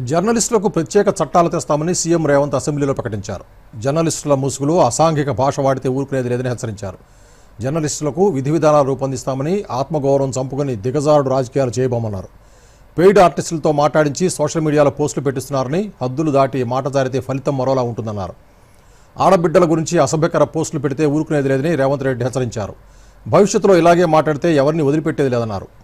జర్నలిస్టులకు ప్రత్యేక చట్టాలు తెస్తామని సీఎం రేవంత్ అసెంబ్లీలో ప్రకటించారు. జర్నలిస్టుల ముసుగులో అసాంఘిక భాష వాడితే ఊరుకునేది లేదని హెచ్చరించారు. జర్నలిస్టులకు విధి విధానాలు రూపొందిస్తామని ఆత్మగౌరవం చంపుకొని దిగజారుడు రాజకీయాలు చేయబోమన్నారు. పెయిడ్ ఆర్టిస్టులతో మాట్లాడించి సోషల్ మీడియాలో పోస్టులు పెట్టిస్తున్నారని హద్దులు దాటి మాట జారితే ఫలితం మరోలా ఉంటుందన్నారు. ఆడబిడ్డల గురించి అసభ్యకర పోస్టులు పెడితే ఊరుకునేది లేదని రేవంత్ రెడ్డి హెచ్చరించారు. భవిష్యత్తులో ఇలాగే మాట్లాడితే ఎవరిని వదిలిపెట్టేది లేదన్నారు.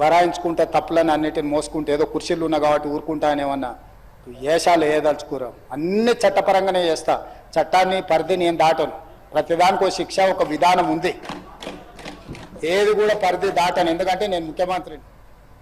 బరాయించుకుంటే తప్పులని అన్నిటిని మోసుకుంటే ఏదో కుర్చీలు ఉన్నా కాబట్టి ఊరుకుంటా అనేమన్నా ఏషాలు ఏదలుచుకోరా అన్ని చట్టపరంగానే చేస్తా. చట్టాన్ని పరిధి నేను దాటను. ప్రతిదానికి ఒక శిక్ష ఒక విధానం ఉంది. ఏది కూడా పరిధి దాటను. ఎందుకంటే నేను ముఖ్యమంత్రిని.